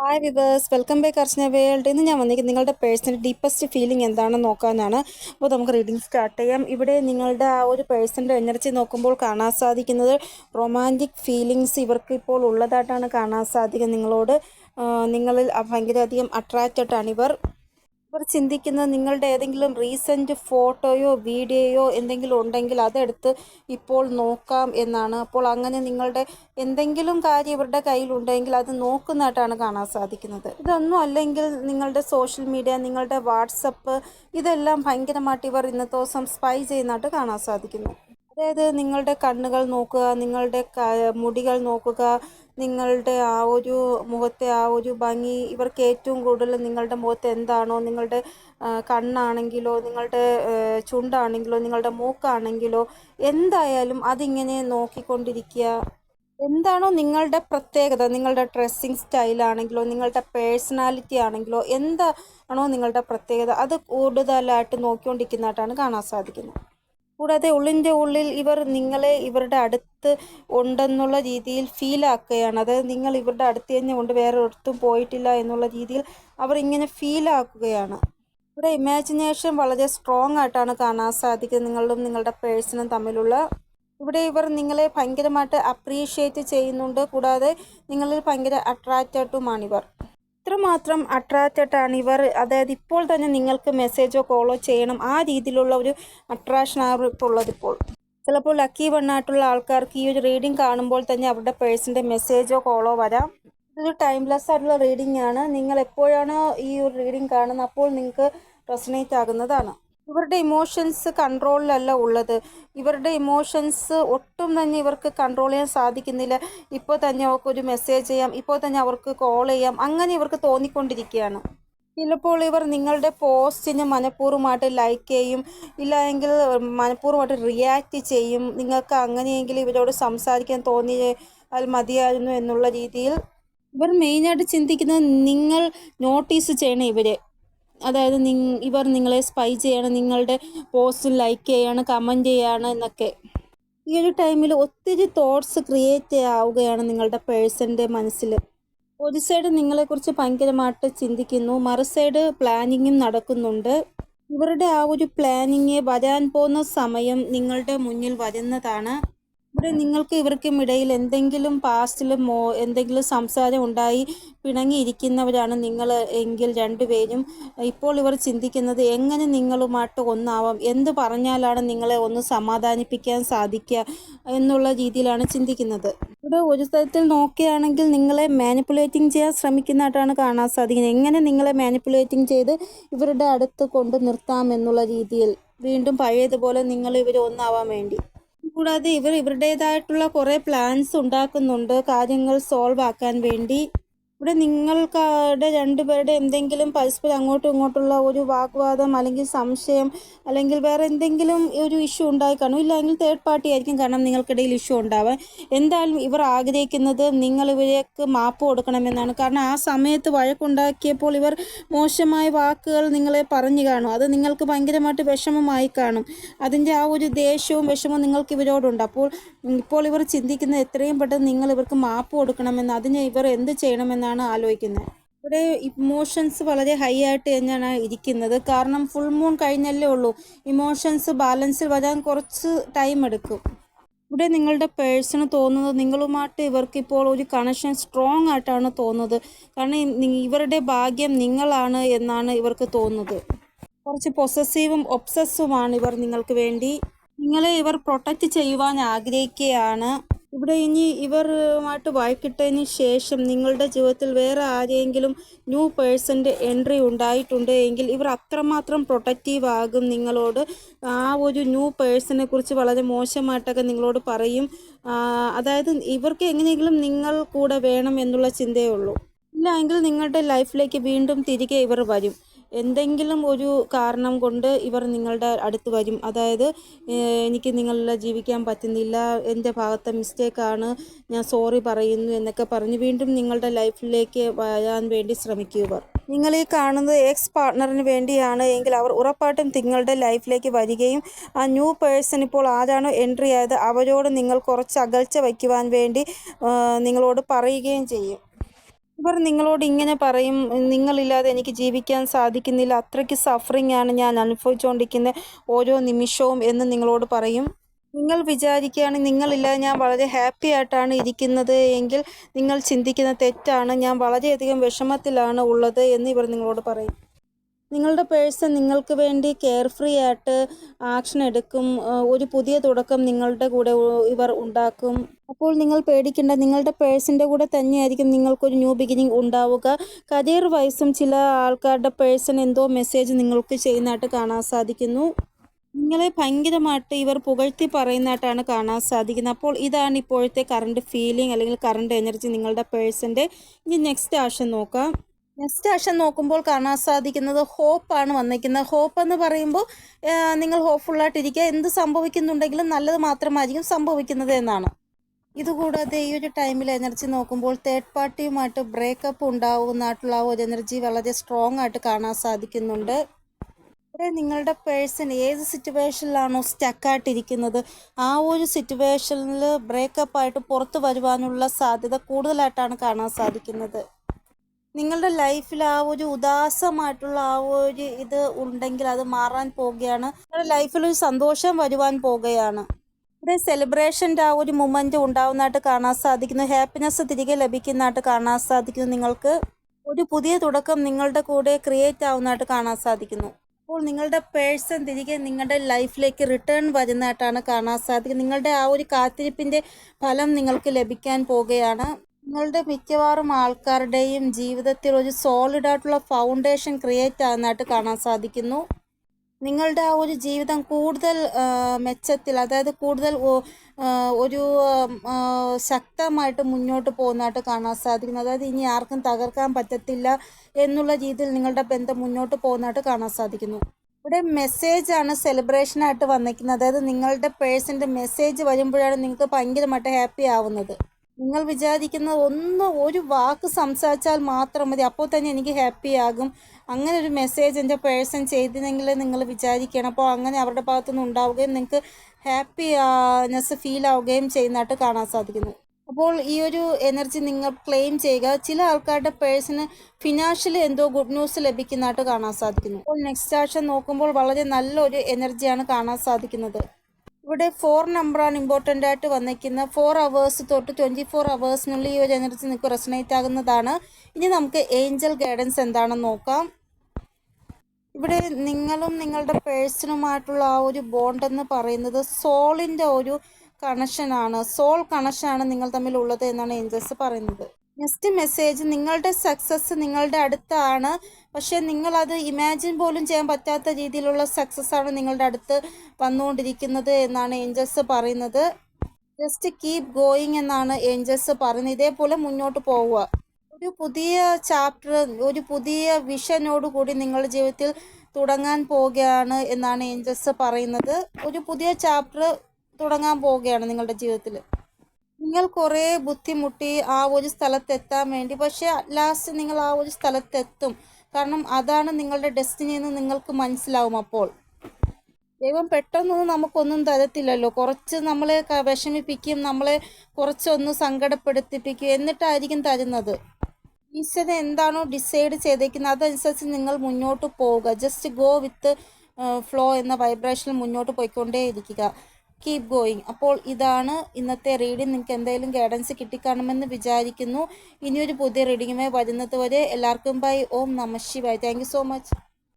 Hi viewers welcome back Archana world ഇന്ന് ഞാൻ വന്നിരിക്കുന്നത് നിങ്ങളുടെ പേഴ്സണൽ ഡീപ്പസ്റ്റ് ഫീലിംഗ് എന്താണെന്ന് നോക്കാനാണ്. അപ്പോൾ നമുക്ക് റീഡിംഗ് സ്റ്റാർട്ട് ചെയ്യാം. ഇവിടെ നിങ്ങളുടെ ആ ഒരു പേഴ്സന്റെ എനർജി നോക്കുമ്പോൾ കാണാൻ സാധിക്കുന്നത് റൊമാന്റിക് ഫീലിങ്സ് ഇവർക്ക് ഇപ്പോൾ ഉള്ളതായിട്ടാണ് കാണാൻ സാധിക്കുന്നത്. നിങ്ങളോട് നിങ്ങളിൽ ഭയങ്കരധികം അട്രാക്റ്റഡ് ആണ് ഇവർ. ഇവർ ചിന്തിക്കുന്നത് നിങ്ങളുടെ ഏതെങ്കിലും റീസെന്റ് ഫോട്ടോയോ വീഡിയോയോ എന്തെങ്കിലും ഉണ്ടെങ്കിൽ അതെടുത്ത് ഇപ്പോൾ നോക്കാം എന്നാണ്. അപ്പോൾ അങ്ങനെ നിങ്ങളുടെ എന്തെങ്കിലും കാര്യം ഇവരുടെ കയ്യിലുണ്ടെങ്കിൽ അത് നോക്കുന്നതായിട്ടാണ് കാണാൻ സാധിക്കുന്നത്. ഇതൊന്നും അല്ലെങ്കിൽ നിങ്ങളുടെ സോഷ്യൽ മീഡിയ നിങ്ങളുടെ വാട്സപ്പ് ഇതെല്ലാം ഭയങ്കരമായിട്ട് ഇവർ ഇന്നത്തെ ദിവസം സ്പൈ ചെയ്യുന്നതായിട്ട് കാണാൻ സാധിക്കുന്നു. അതായത് നിങ്ങളുടെ കണ്ണുകൾ നോക്കുക നിങ്ങളുടെ മുടികൾ നോക്കുക നിങ്ങളുടെ ആ ഒരു മുഖത്തെ ആ ഒരു ഭംഗി ഇവർക്ക് ഏറ്റവും കൂടുതൽ നിങ്ങളുടെ മുഖത്ത് എന്താണോ നിങ്ങളുടെ കണ്ണാണെങ്കിലോ നിങ്ങളുടെ ചുണ്ടാണെങ്കിലോ നിങ്ങളുടെ മൂക്കാണെങ്കിലോ എന്തായാലും അതിങ്ങനെ നോക്കിക്കൊണ്ടിരിക്കുക. എന്താണോ നിങ്ങളുടെ പ്രത്യേകത നിങ്ങളുടെ ഡ്രസ്സിങ് സ്റ്റൈലാണെങ്കിലോ നിങ്ങളുടെ പേഴ്സണാലിറ്റി ആണെങ്കിലോ എന്താണോ നിങ്ങളുടെ പ്രത്യേകത അത് കൂടുതലായിട്ട് നോക്കിക്കൊണ്ടിരിക്കുന്നതായിട്ടാണ് കാണാൻ സാധിക്കുന്നത്. കൂടാതെ ഉള്ളിന്റെ ഉള്ളിൽ ഇവർ നിങ്ങളെ ഇവരുടെ അടുത്ത് ഉണ്ടെന്നുള്ള രീതിയിൽ ഫീൽ ആക്കുകയാണ്. അതായത് നിങ്ങൾ ഇവരുടെ അടുത്ത് തന്നെ ഉണ്ട് വേറെ ഒരിടത്തും പോയിട്ടില്ല എന്നുള്ള രീതിയിൽ അവർ ഇങ്ങനെ ഫീൽ ആക്കുകയാണ്. ഇവിടെ ഇമാജിനേഷൻ വളരെ സ്ട്രോങ് ആയിട്ടാണ് കാണാൻ സാധിക്കുന്നത് നിങ്ങളും നിങ്ങളുടെ പേഴ്സണും തമ്മിലുള്ള. ഇവിടെ ഇവർ നിങ്ങളെ ഭയങ്കരമായിട്ട് അപ്രീഷിയേറ്റ് ചെയ്യുന്നുണ്ട്. കൂടാതെ നിങ്ങളിൽ ഭയങ്കര അട്രാക്റ്റഡുമാണ് ഇവർ അട്രാക്റ്റഡാണ് അട്രാക്റ്റഡ് ഇവർ? അതായത് ഇപ്പോൾ തന്നെ നിങ്ങൾക്ക് മെസ്സേജോ കോളോ ചെയ്യണം. ആ രീതിയിലുള്ള ഒരു അട്രാക്ഷൻ ആണ് ഇപ്പോൾ ഉള്ളത് ഇപ്പോൾ. ചിലപ്പോൾ ലക്കി വണ്ണായിട്ടുള്ള ആൾക്കാർക്ക് ഈ ഒരു റീഡിംഗ് കാണുമ്പോൾ തന്നെ അവരുടെ പേഴ്സിന്റെ മെസ്സേജോ കോളോ വരാം. ഇതൊരു ടൈംലെസ് ആയിട്ടുള്ള റീഡിംഗ് ആണ്. നിങ്ങൾ എപ്പോഴാണോ ഈ ഒരു റീഡിംഗ് കാണുന്നത് അപ്പോൾ നിങ്ങൾക്ക് റെസനേറ്റ് ആകുന്നതാണ്. ഇവരുടെ ഇമോഷൻസ് കൺട്രോളിലല്ല ഉള്ളത്. ഇവരുടെ ഇമോഷൻസ് ഒട്ടും തന്നെ ഇവർക്ക് കൺട്രോൾ ചെയ്യാൻ സാധിക്കുന്നില്ല. ഇപ്പോൾ തന്നെ അവർക്കൊരു മെസ്സേജ് ചെയ്യാം ഇപ്പോൾ തന്നെ അവർക്ക് കോൾ ചെയ്യാം അങ്ങനെ ഇവർക്ക് തോന്നിക്കൊണ്ടിരിക്കുകയാണ്. ചിലപ്പോൾ ഇവർ നിങ്ങളുടെ പോസ്റ്റിന് മനഃപൂർവമായിട്ട് ലൈക്ക് ചെയ്യും ഇല്ല എങ്കിൽ മനഃപൂർവമായിട്ട് റിയാക്റ്റ് ചെയ്യും. നിങ്ങൾക്ക് അങ്ങനെയെങ്കിൽ ഇവരോട് സംസാരിക്കാൻ തോന്നി അത് മതിയായിരുന്നു എന്നുള്ള രീതിയിൽ ഇവർ മെയിനായിട്ട് ചിന്തിക്കുന്നത് നിങ്ങൾ നോട്ടീസ് ചെയ്യണം ഇവരെ. അതായത് ഇവർ നിങ്ങളെ സ്പൈ ചെയ്യണം നിങ്ങളുടെ പോസ്റ്റ് ലൈക്ക് ചെയ്യാണ് കമന്റ് ചെയ്യാണ് എന്നൊക്കെ. ഈ ഒരു ടൈമിൽ ഒത്തിരി തോട്ട്സ് ക്രിയേറ്റ് ആവുകയാണ് നിങ്ങളുടെ പേഴ്സന്റെ മനസ്സിൽ ഒരു സൈഡ് നിങ്ങളെക്കുറിച്ച് ഭയങ്കരമായിട്ട് ചിന്തിക്കുന്നു മറു സൈഡ് പ്ലാനിങ്ങും നടക്കുന്നുണ്ട്. ഇവരുടെ ആ ഒരു പ്ലാനിങ് വരാൻ പോകുന്ന സമയം നിങ്ങളുടെ മുന്നിൽ വരുന്നതാണ്. ഇവിടെ നിങ്ങൾക്ക് ഇവർക്കും ഇടയിൽ എന്തെങ്കിലും പാസ്റ്റിൽ മോ എന്തെങ്കിലും സംസാരം ഉണ്ടായി പിണങ്ങിയിരിക്കുന്നവരാണ് നിങ്ങൾ എങ്കിൽ രണ്ടുപേരും. ഇപ്പോൾ ഇവർ ചിന്തിക്കുന്നത് എങ്ങനെ നിങ്ങളുമായിട്ട് ഒന്നാവാം? എന്ത് പറഞ്ഞാലാണ് നിങ്ങളെ ഒന്ന് സമാധാനിപ്പിക്കാൻ സാധിക്കുക എന്നുള്ള രീതിയിലാണ് ചിന്തിക്കുന്നത്. ഇവിടെ ഒരു തരത്തിൽ നോക്കുകയാണെങ്കിൽ നിങ്ങളെ മാനിപ്പുലേറ്റിംഗ് ചെയ്യാൻ ശ്രമിക്കുന്നതായിട്ടാണ് കാണാൻ സാധിക്കുന്നത്. എങ്ങനെ നിങ്ങളെ മാനിപ്പുലേറ്റിംഗ് ചെയ്ത് ഇവരുടെ അടുത്ത് കൊണ്ട് നിർത്താം എന്നുള്ള രീതിയിൽ വീണ്ടും പഴയതുപോലെ നിങ്ങൾ ഇവർ ഒന്നാവാൻ വേണ്ടി. കൂടാതെ ഇവർ ഇവരുടേതായിട്ടുള്ള കുറേ പ്ലാൻസ് ഉണ്ടാക്കുന്നുണ്ട്. കാര്യങ്ങൾ സോൾവ് ആക്കാൻ വേണ്ടി. ഇവിടെ നിങ്ങൾക്കവിടെ രണ്ടുപേരുടെ എന്തെങ്കിലും പരസ്പരം അങ്ങോട്ടും ഇങ്ങോട്ടുള്ള ഒരു വാഗ്വാദം അല്ലെങ്കിൽ സംശയം അല്ലെങ്കിൽ വേറെ എന്തെങ്കിലും ഒരു ഇഷ്യൂ ഉണ്ടായി കാണും. ഇല്ലെങ്കിൽ തേർഡ് പാർട്ടി ആയിരിക്കും കാരണം നിങ്ങൾക്കിടയിൽ ഇഷ്യൂ ഉണ്ടാവാൻ. എന്തായാലും ഇവർ ആഗ്രഹിക്കുന്നത് നിങ്ങൾ ഇവർക്ക് മാപ്പ് കൊടുക്കണമെന്നാണ്. കാരണം ആ സമയത്ത് വഴക്കുണ്ടാക്കിയപ്പോൾ ഇവർ മോശമായ വാക്കുകൾ നിങ്ങളെ പറഞ്ഞു കാണും. അത് നിങ്ങൾക്ക് ഭയങ്കരമായിട്ട് വിഷമമായി കാണും. അതിന്റെ ആ ഒരു ദേഷ്യവും വിഷമവും നിങ്ങൾക്ക് ഇവരോടുണ്ട്. അപ്പോൾ ഇപ്പോൾ ഇവർ ചിന്തിക്കുന്നത് എത്രയും പെട്ടെന്ന് നിങ്ങൾ ഇവർക്ക് മാപ്പ് കൊടുക്കണമെന്ന് അതിന് ഇവർ എന്ത് ചെയ്യണമെന്നാണ് ആലോചിക്കുന്നത്. ഇവിടെ ഇമോഷൻസ് വളരെ ഹൈ ആയിട്ട് തന്നെയാണ് ഇരിക്കുന്നത്. കാരണം ഫുൾ മൂൺ കഴിഞ്ഞല്ലേ ഉള്ളൂ. ഇമോഷൻസ് ബാലൻസിൽ വരാൻ കുറച്ച് ടൈം എടുക്കും. ഇവിടെ നിങ്ങളുടെ പേഴ്സണ് തോന്നുന്നത് നിങ്ങളുമായിട്ട് ഇവർക്ക് ഇപ്പോൾ ഒരു കണക്ഷൻ സ്ട്രോങ് ആയിട്ടാണ് തോന്നുന്നത്. കാരണം ഇവരുടെ ഭാഗ്യം നിങ്ങളാണ് എന്നാണ് ഇവർക്ക് തോന്നുന്നത്. കുറച്ച് പൊസസീവും ഒബ്സസീവുമാണ് ഇവർ നിങ്ങൾക്ക് വേണ്ടി. നിങ്ങളെ ഇവർ പ്രൊട്ടക്റ്റ് ചെയ്യുവാൻ ആഗ്രഹിക്കുകയാണ്. ഇവിടെ ഇനി ഇവരുമായിട്ട് വഴക്കിട്ടതിന് ശേഷം നിങ്ങളുടെ ജീവിതത്തിൽ വേറെ ആരെങ്കിലും ന്യൂ പേഴ്സന്റെ എൻട്രി ഉണ്ടായിട്ടുണ്ട് എങ്കിൽ ഇവർ അത്രമാത്രം പ്രൊട്ടക്റ്റീവ് ആകും നിങ്ങളോട്. ആ ഒരു ന്യൂ പേഴ്സണെ കുറിച്ച് വളരെ മോശമായിട്ടൊക്കെ നിങ്ങളോട് പറയും. അതായത് ഇവർക്ക് എങ്ങനെയെങ്കിലും നിങ്ങൾ കൂടെ വേണം എന്നുള്ള ചിന്തയേ ഉള്ളൂ. ഇല്ല എങ്കിൽ നിങ്ങളുടെ ലൈഫിലേക്ക് വീണ്ടും തിരികെ ഇവർ വരും. എന്തെങ്കിലും ഒരു കാരണം കൊണ്ട് ഇവർ നിങ്ങളുടെ അടുത്ത് വരും. അതായത് എനിക്ക് നിങ്ങളിൽ ജീവിക്കാൻ പറ്റുന്നില്ല എന്റെ ഭാഗത്തെ മിസ്റ്റേക്കാണ് ഞാൻ സോറി പറയുന്നു എന്നൊക്കെ പറഞ്ഞ് വീണ്ടും നിങ്ങളുടെ ലൈഫിലേക്ക് വരാൻ വേണ്ടി ശ്രമിക്കുക നിങ്ങൾ ഈ കാണുന്നത് എക്സ് പാർട്ട്ണറിന് വേണ്ടിയാണ് എങ്കിൽ അവർ ഉറപ്പായിട്ടും നിങ്ങളുടെ ലൈഫിലേക്ക് വരികയും ആ ന്യൂ പേഴ്സൺ ഇപ്പോൾ ആരാണോ എൻട്രി ആയത് അവരോട് നിങ്ങൾ കുറച്ച് അകൽച്ച വയ്ക്കുവാൻ വേണ്ടി നിങ്ങളോട് പറയുകയും ചെയ്യും. ഇവർ നിങ്ങളോട് ഇങ്ങനെ പറയും നിങ്ങളില്ലാതെ എനിക്ക് ജീവിക്കാൻ സാധിക്കുന്നില്ല അത്രയ്ക്ക് സഫറിങ് ആണ് ഞാൻ അനുഭവിച്ചുകൊണ്ടിരിക്കുന്ന ഓരോ നിമിഷവും എന്ന് നിങ്ങളോട് പറയും. നിങ്ങൾ വിചാരിക്കുകയാണ് നിങ്ങളില്ലാതെ ഞാൻ വളരെ ഹാപ്പി ആയിട്ടാണ് ഇരിക്കുന്നത് എങ്കിൽ നിങ്ങൾ ചിന്തിക്കുന്ന തെറ്റാണ് ഞാൻ വളരെയധികം വിഷമത്തിലാണ് ഉള്ളത് എന്ന് ഇവർ നിങ്ങളോട് പറയും. നിങ്ങളുടെ പേഴ്സൺ നിങ്ങൾക്ക് വേണ്ടി കെയർ ഫ്രീ ആയിട്ട് ആക്ഷൻ എടുക്കും ഒരു പുതിയ തുടക്കം നിങ്ങളുടെ കൂടെ ഇവർ ഉണ്ടാക്കും. അപ്പോൾ നിങ്ങൾ പേടിക്കേണ്ട നിങ്ങളുടെ പേഴ്സിന്റെ കൂടെ തന്നെയായിരിക്കും നിങ്ങൾക്കൊരു ന്യൂ ബിഗിനിങ് ഉണ്ടാവുക. കരിയർ വൈസും ചില ആൾക്കാരുടെ പേഴ്സൺ എന്തോ മെസ്സേജ് നിങ്ങൾക്ക് ചെയ്യുന്നതായിട്ട് കാണാൻ സാധിക്കുന്നു. നിങ്ങളെ ഭയങ്കരമായിട്ട് ഇവർ പുകഴ്ത്തി പറയുന്നതായിട്ടാണ് കാണാൻ സാധിക്കുന്നത്. അപ്പോൾ ഇതാണ് ഇപ്പോഴത്തെ കറണ്ട് ഫീലിംഗ് അല്ലെങ്കിൽ കറണ്ട് എനർജി നിങ്ങളുടെ പേഴ്സന്റെ. ഇനി നെക്സ്റ്റ് ആഷൻ നോക്കാം. നെക്സ്റ്റ് ആക്ഷൻ നോക്കുമ്പോൾ കാണാൻ സാധിക്കുന്നത് ഹോപ്പാണ് വന്നിരിക്കുന്നത്. ഹോപ്പ് എന്ന് പറയുമ്പോൾ നിങ്ങൾ ഹോപ്പ്ഫുള്ളായിട്ടിരിക്കുക എന്ത് സംഭവിക്കുന്നുണ്ടെങ്കിലും നല്ലത് മാത്രമായിരിക്കും സംഭവിക്കുന്നത് എന്നാണ്. ഇതുകൂടാതെ ഈ ഒരു ടൈമിൽ എനർജി നോക്കുമ്പോൾ തേർഡ് പാർട്ടിയുമായിട്ട് ബ്രേക്കപ്പ് ഉണ്ടാവുന്നതായിട്ടുള്ള ആ ഒരു എനർജി വളരെ സ്ട്രോങ് ആയിട്ട് കാണാൻ സാധിക്കുന്നുണ്ട്. ഇവിടെ നിങ്ങളുടെ പേഴ്സൺ ഏത് സിറ്റുവേഷനിലാണോ സ്റ്റക്കായിട്ടിരിക്കുന്നത് ആ ഒരു സിറ്റുവേഷനിൽ ബ്രേക്കപ്പ് ആയിട്ട് പുറത്തു വരുവാനുള്ള സാധ്യത കൂടുതലായിട്ടാണ് കാണാൻ സാധിക്കുന്നത്. നിങ്ങളുടെ ലൈഫിൽ ആ ഒരു ഉദാസമായിട്ടുള്ള ആ ഒരു ഇത് ഉണ്ടെങ്കിൽ അത് മാറാൻ പോവുകയാണ്. നിങ്ങളുടെ ലൈഫിൽ ഒരു സന്തോഷം വരുവാൻ പോവുകയാണ്. ഇവിടെ സെലിബ്രേഷന്റെ ആ ഒരു മൊമെന്റ് ഉണ്ടാവുന്നതായിട്ട് കാണാൻ സാധിക്കുന്നു. ഹാപ്പിനെസ് തിരികെ ലഭിക്കുന്നതായിട്ട് കാണാൻ സാധിക്കുന്നു നിങ്ങൾക്ക്. ഒരു പുതിയ തുടക്കം നിങ്ങളുടെ കൂടെ ക്രിയേറ്റ് ആവുന്നതായിട്ട് കാണാൻ സാധിക്കുന്നു. അപ്പോൾ നിങ്ങളുടെ പേഴ്സൺ തിരികെ നിങ്ങളുടെ ലൈഫിലേക്ക് റിട്ടേൺ വരുന്നതായിട്ടാണ് കാണാൻ സാധിക്കുന്നത്. നിങ്ങളുടെ ആ ഒരു കാത്തിരിപ്പിന്റെ ഫലം നിങ്ങൾക്ക് ലഭിക്കാൻ പോകുകയാണ് നിങ്ങളുടെ മിക്കവാറും ആൾക്കാരുടെയും ജീവിതത്തിൽ ഒരു സോളിഡ് ആയിട്ടുള്ള ഫൗണ്ടേഷൻ ക്രിയേറ്റ് ആകുന്നതായിട്ട് കാണാൻ സാധിക്കുന്നു. നിങ്ങളുടെ ആ ഒരു ജീവിതം കൂടുതൽ മെച്ചത്തിൽ അതായത് കൂടുതൽ ഒരു ശക്തമായിട്ട് മുന്നോട്ട് പോകുന്നതായിട്ട് കാണാൻ സാധിക്കുന്നു. അതായത് ഇനി ആർക്കും തകർക്കാൻ പറ്റത്തില്ല എന്നുള്ള രീതിയിൽ നിങ്ങളുടെ ബന്ധം മുന്നോട്ട് പോകുന്നതായിട്ട് കാണാൻ സാധിക്കുന്നു. ഇവിടെ മെസ്സേജ് ആണ് സെലിബ്രേഷൻ ആയിട്ട് വന്നിരിക്കുന്നത്. അതായത് നിങ്ങളുടെ പേഴ്സന്റെ മെസ്സേജ് വരുമ്പോഴാണ് നിങ്ങൾക്ക് ഭയങ്കരമായിട്ട് ഹാപ്പി ആവുന്നത്. നിങ്ങൾ വിചാരിക്കുന്ന ഒന്ന് ഒരു വാക്ക് സംസാരിച്ചാൽ മാത്രം മതി. അപ്പോൾ തന്നെ എനിക്ക് ഹാപ്പി ആകും. അങ്ങനെ ഒരു മെസ്സേജ് എന്റെ പേഴ്സൺ ചെയ്തിരുന്നെങ്കിൽ നിങ്ങൾ വിചാരിക്കണം. അപ്പോൾ അങ്ങനെ അവരുടെ ഭാഗത്തുനിന്ന് ഉണ്ടാവുകയും നിങ്ങൾക്ക് ഹാപ്പിനെസ് ഫീൽ ആവുകയും ചെയ്യുന്നതായിട്ട് കാണാൻ സാധിക്കുന്നു. അപ്പോൾ ഈ ഒരു എനർജി നിങ്ങൾ ക്ലെയിം ചെയ്യുക. ചില ആൾക്കാരുടെ പേഴ്സണ് ഫിനാൻഷ്യലി എന്തോ ഗുഡ് ന്യൂസ് ലഭിക്കുന്നതായിട്ട് കാണാൻ സാധിക്കുന്നു. അപ്പോൾ നെക്സ്റ്റ് ആഴ്ച നോക്കുമ്പോൾ വളരെ നല്ലൊരു എനർജിയാണ് കാണാൻ സാധിക്കുന്നത്. ഇവിടെ ഫോർ നമ്പറാണ് ഇമ്പോർട്ടന്റ് ആയിട്ട് വന്നിരിക്കുന്നത്. ഫോർ അവേഴ്സ് തൊട്ട് ട്വന്റി ഫോർ അവേഴ്സിനുള്ളിൽ ഈ ഒരു എനർജി നിങ്ങൾക്ക് റെസനേറ്റ് ആകുന്നതാണ്. ഇനി നമുക്ക് ഏഞ്ചൽ ഗൈഡൻസ് എന്താണെന്ന് നോക്കാം. ഇവിടെ നിങ്ങളും നിങ്ങളുടെ പേഴ്സണുമായിട്ടുള്ള ആ ഒരു ബോണ്ട് എന്ന് പറയുന്നത് സോളിന്റെ ഒരു കണക്ഷനാണ് സോൾ കണക്ഷനാണ് നിങ്ങൾ തമ്മിൽ ഉള്ളത് എന്നാണ് ഏഞ്ചൽസ് പറയുന്നത്. നെക്സ്റ്റ് മെസ്സേജ് നിങ്ങളുടെ സക്സസ് നിങ്ങളുടെ അടുത്താണ്. പക്ഷേ നിങ്ങളത് ഇമാജിൻ പോലും ചെയ്യാൻ പറ്റാത്ത രീതിയിലുള്ള സക്സസ് ആണ് നിങ്ങളുടെ അടുത്ത് വന്നുകൊണ്ടിരിക്കുന്നത് എന്നാണ് ഏഞ്ചൽസ് പറയുന്നത്. ജസ്റ്റ് കീപ് ഗോയിങ് എന്നാണ് ഏഞ്ചൽസ് പറയുന്നത്. ഇതേപോലെ മുന്നോട്ട് പോവുക. ഒരു പുതിയ ചാപ്റ്റർ ഒരു പുതിയ വിഷനോട് കൂടി നിങ്ങളുടെ ജീവിതത്തിൽ തുടങ്ങാൻ പോവുകയാണ് എന്നാണ് ഏഞ്ചൽസ് പറയുന്നത്. ഒരു പുതിയ ചാപ്റ്റർ തുടങ്ങാൻ പോവുകയാണ് നിങ്ങളുടെ ജീവിതത്തിൽ. നിങ്ങൾ കുറേ ബുദ്ധിമുട്ടി ആ ഒരു സ്ഥലത്തെത്താൻ വേണ്ടി പക്ഷേ ലാസ്റ്റ് നിങ്ങൾ ആ ഒരു സ്ഥലത്തെത്തും. കാരണം അതാണ് നിങ്ങളുടെ ഡെസ്റ്റിനി എന്ന് നിങ്ങൾക്ക് മനസ്സിലാവും അപ്പോൾ. ദൈവം പെട്ടെന്നൊന്നും നമുക്കൊന്നും തരത്തില്ലല്ലോ. കുറച്ച് നമ്മളെ വിഷമിപ്പിക്കും നമ്മളെ കുറച്ചൊന്ന് സങ്കടപ്പെടുത്തിപ്പിക്കും. എന്നിട്ടായിരിക്കും തരുന്നത്. ഈശ്വരൻ എന്താണോ ഡിസൈഡ് ചെയ്തേക്കുന്നത് അതനുസരിച്ച് നിങ്ങൾ മുന്നോട്ട് പോവുക. ജസ്റ്റ് ഗോ വിത്ത് ഫ്ലോ എന്ന വൈബ്രേഷനിൽ മുന്നോട്ട് പോയിക്കൊണ്ടേയിരിക്കുക. കീപ് ഗോയിങ് അപ്പോൾ ഇതാണ് ഇന്നത്തെ റീഡിംഗ് നിങ്ങൾക്ക് എന്തെങ്കിലും ഗൈഡൻസ് കിട്ടിക്കാണുമെന്ന് വിചാരിക്കുന്നു. ഇനിയൊരു പുതിയ റീഡിങ്ങുമായി വരുന്നത് വരെ എല്ലാവർക്കും ബൈ ഓം നമ ശിവായ്. Thank so much